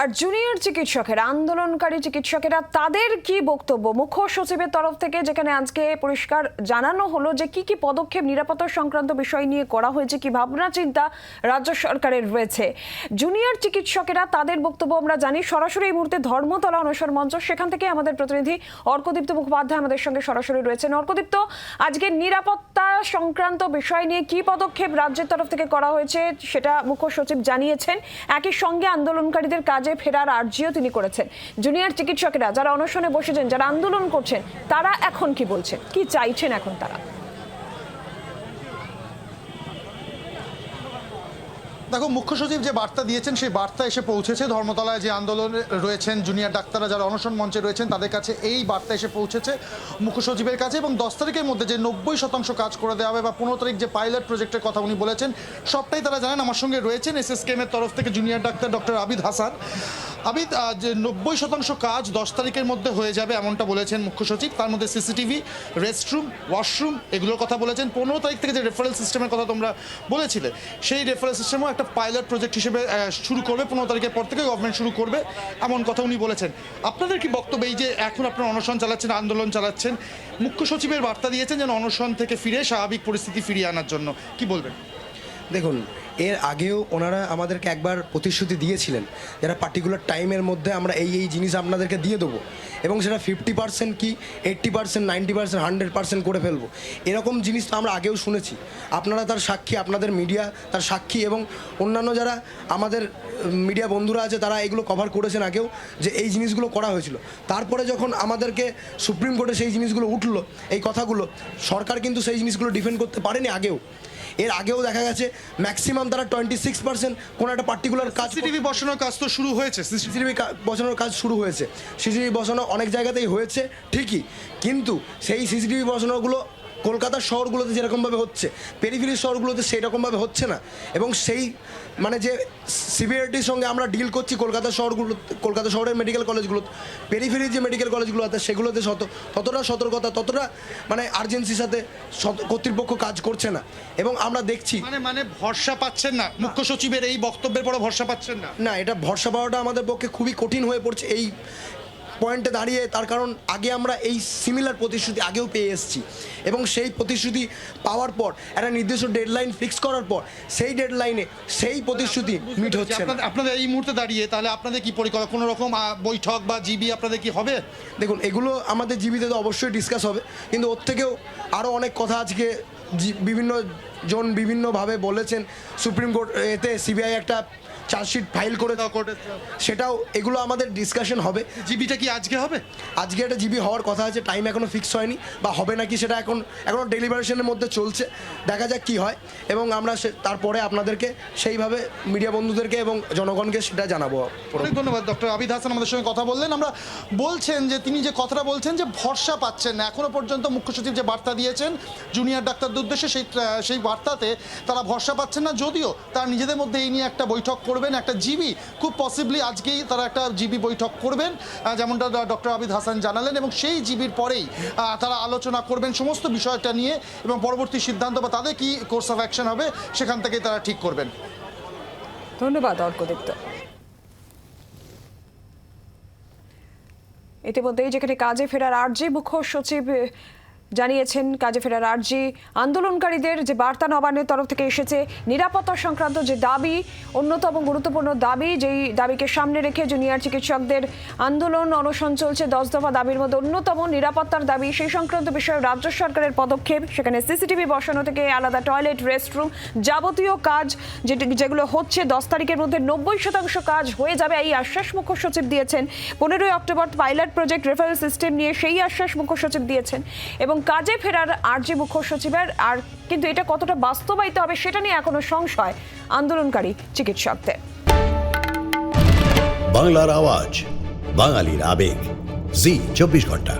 আর junior চিকিৎসকেরা, আন্দোলনকারী চিকিৎসকেরা তাদের কি বক্তব্য? মুখ্য সচিবের তরফ থেকে যেখানে আজকে পরিষ্কার জানানো হলো যে কি কি পদক্ষেপ নিরাপত্তা সংক্রান্ত বিষয় নিয়ে করা হয়েছে, কি ভাবনা চিন্তা রাজ্য সরকারের রয়েছে। জুনিয়র চিকিৎসকেরা তাদের বক্তব্য আমরা জানি, সরাসরি এই মুহূর্তে ধর্মতলা অনুসর মঞ্চ, সেখান থেকে আমাদের প্রতিনিধি অর্কদীপ্ত মুখোপাধ্যায় আমাদের সঙ্গে সরাসরি রয়েছেন। অর্কদীপ্ত, আজকে নিরাপত্তা সংক্রান্ত বিষয় নিয়ে কি পদক্ষেপ রাজ্যের তরফ থেকে করা হয়েছে সেটা মুখ্য সচিব জানিয়েছেন। একই সঙ্গে আন্দোলনকারীদের কাজে ফেরার আর্জিও তিনি করেছেন। জুনিয়র চিকিৎসকেরা যারা অনশনে বসেছেন, যারা আন্দোলন করছেন, তারা এখন কি বলছেন? কি চাইছেন এখন তারা? দেখো, মুখ্য সচিব যে বার্তা দিয়েছেন, সেই বার্তা এসে পৌঁছেছে। ধর্মতলায় যে আন্দোলন রয়েছেন, জুনিয়র ডাক্তাররা যারা অনশন মঞ্চে রয়েছেন, তাদের কাছে এই বার্তা এসে পৌঁছেছে মুখ্য সচিবের কাছে এবং দশ তারিখের মধ্যে যে নব্বই শতাংশ কাজ করে দেওয়া হবে বা পনেরো তারিখ যে পাইলট প্রজেক্টের কথা উনি বলেছেন, সবটাই তারা জানেন। আমার সঙ্গে রয়েছেন এস এস কেমের তরফ থেকে junior doctor doctor Abid Hasan. Abid যে নব্বই শতাংশ কাজ দশ তারিখের মধ্যে হয়ে যাবে এমনটা বলেছেন মুখ্য সচিব। তার মধ্যে সিসিটিভি, রেস্টরুম, ওয়াশরুম এগুলোর কথা বলেছেন। পনেরো তারিখ থেকে যে রেফারেল সিস্টেমের কথা তোমরা বলেছিলে, সেই রেফারেল সিস্টেমও একটা পাইলট প্রজেক্ট হিসেবে শুরু করবে। পনেরো তারিখের পর থেকে গভর্নমেন্ট শুরু করবে এমন কথা উনি বলেছেন। আপনাদের কি বক্তব্য এই যে এখন আপনারা অনশন চালাচ্ছেন, আন্দোলন চালাচ্ছেন, মুখ্য সচিবের বার্তা দিয়েছেন যেন অনশন থেকে ফিরে স্বাভাবিক পরিস্থিতি ফিরিয়ে আনার জন্য, কি বলবেন? দেখুন এর আগেও ওনারা আমাদেরকে একবার প্রতিশ্রুতি দিয়েছিলেন, যারা পার্টিকুলার টাইমের মধ্যে আমরা এই এই জিনিস আপনাদেরকে দিয়ে দেবো এবং সেটা ফিফটি পার্সেন্ট কি eighty percent ninety percent hundred percent করে ফেলব। এরকম জিনিস তো আমরা আগেও শুনেছি। আপনারা তার সাক্ষী, আপনাদের মিডিয়া তার সাক্ষী এবং অন্যান্য যারা আমাদের মিডিয়া বন্ধুরা আছে তারা এগুলো কভার করেছেন আগেও যে এই জিনিসগুলো করা হয়েছিল। তারপরে যখন আমাদেরকে সুপ্রিম কোর্টে সেই জিনিসগুলো উঠল এই কথাগুলো সরকার কিন্তু সেই জিনিসগুলো ডিফেন্ড করতে পারেনি আগেও। এর আগেও দেখা গেছে ম্যাক্সিমাম তারা টোয়েন্টি সিক্স পার্সেন্ট কোনো একটা পার্টিকুলার কাজ সিসিটিভি বসানোর কাজ তো শুরু হয়েছে সিসিটিভি বসানোর কাজ শুরু হয়েছে। সিসিটিভি বসানো অনেক জায়গাতেই হয়েছে ঠিকই। কিন্তু সেই সিসিটিভি বসানোগুলো কলকাতার শহরগুলোতে যেরকমভাবে হচ্ছে পেরিফেরি শহরগুলোতে সেই রকমভাবে হচ্ছে না। এবং সেই মানে যে সিভিয়ারিটির সঙ্গে আমরা ডিল করছি কলকাতা শহরগুলো কলকাতা শহরের মেডিকেল কলেজগুলো পেরিফেরি যে মেডিকেল কলেজগুলো আছে সেগুলোতে শত ততটা সতর্কতা ততটা মানে আর্জেন্সির সাথে কর্তৃপক্ষ কাজ করছে না। এবং আমরা দেখছি মানে মানে ভরসা পাচ্ছেন না। মুখ্য সচিবের এই বক্তব্যের পরে ভরসা পাচ্ছেন না। না এটা ভরসা পাওয়াটা আমাদের পক্ষে খুবই কঠিন হয়ে পড়ছে। এই পয়েন্টে দাঁড়িয়ে তার কারণ আগে আমরা এই সিমিলার প্রতিশ্রুতি আগেও পেয়ে এসেছি। এবং সেই প্রতিশ্রুতি পাওয়ার পর একটা নির্দিষ্ট ডেডলাইন ফিক্স করার পর সেই ডেডলাইনে সেই প্রতিশ্রুতি মিট হচ্ছে আপনাদের- এই মুহূর্তে দাঁড়িয়ে তাহলে আপনাদের কি পরিকল্পনা কোনো রকম বৈঠক বা জিবি আপনাদের কি হবে? দেখুন এগুলো আমাদের জিবিতে তো অবশ্যই ডিসকাস হবে। কিন্তু ওর থেকেও আরও অনেক কথা আজকে বিভিন্ন জন বিভিন্নভাবে বলেছেন। সুপ্রিম কোর্ট এতে সিবিআই একটা চার্জশিট ফাইল করে দাও কোর্টে। সেটাও এগুলো আমাদের ডিসকাশন হবে। জিবিটা কি আজকে হবে? আজকে একটা জিবি হওয়ার কথা আছে টাইম এখনও ফিক্স হয়নি বা হবে নাকি সেটা এখন এখনও ডেলিভারেশনের মধ্যে চলছে দেখা যাক কি হয়। এবং আমরা সে- তারপরে আপনাদেরকে সেইভাবে মিডিয়া বন্ধুদেরকে এবং জনগণকে সেটা জানাব। অনেক ধন্যবাদ ডক্টর আবিদ হাসান আমাদের সঙ্গে কথা বললেন। আমরা বলছেন যে তিনি যে কথাটা বলছেন যে ভরসা পাচ্ছেন না। এখনও পর্যন্ত মুখ্য সচিব যে বার্তা দিয়েছেন জুনিয়র ডাক্তারদের উদ্দেশ্যে সেই সেই বার্তাতে তারা ভরসা পাচ্ছেন না। যদিও তারা নিজেদের মধ্যে এই নিয়ে একটা বৈঠক করবেন একটা জিবি। খুব পসিবলি আজকেই তারা একটা জিবি বৈঠক করবেন। যেমনটা ডক্টর আবিদ হাসান জানালেন এবং সেই জিবির পরেই তারা আলোচনা করবেন সমস্ত বিষয়টা নিয়ে এবং পরবর্তী সিদ্ধান্ত বা তাদের কি কোর্স অফ অ্যাকশন হবে সেখান থেকেই তারা ঠিক করবেন। ধন্যবাদ, অর্কদীপ্ত। ইতিমধ্যেই যেখানে কাজে ফেরার আর্জি মুখ্য সচিব জানিয়েছেন, কাজে ফেরার আর্জি আন্দোলনকারীদের যে বার্তা নবান্নের তরফ থেকে এসেছে, নিরাপত্তা সংক্রান্ত যে দাবি, অন্যতম গুরুত্বপূর্ণ দাবি, যেই দাবিকে সামনে রেখে জুনিয়র চিকিৎসকদের আন্দোলন অনশন চলছে, দশ দফা দাবির মধ্যে অন্যতম নিরাপত্তার দাবি, সেই সংক্রান্ত বিষয়ে রাজ্য সরকারের পদক্ষেপ, সেখানে সিসিটিভি বসানো থেকে আলাদা টয়লেট, রেস্টরুম যাবতীয় কাজ, যেটি- যেগুলো হচ্ছে, দশ তারিখের মধ্যে নব্বই শতাংশ কাজ হয়ে যাবে এই আশ্বাস মুখ্য সচিব দিয়েছেন। পনেরোই October pilot project referral system নিয়ে সেই আশ্বাস মুখ্য সচিব দিয়েছেন এবং কাজে ফেরার আরজি মুখ্য সচিবের, আর কিন্তু এটা কতটা বাস্তবায়িত হবে সেটা নিয়ে এখনও সংশয় আন্দোলনকারী চিকিৎসকদের। বাংলার আওয়াজ, বাঙালির আবেগ। জি, চব্বিশ ঘণ্টা।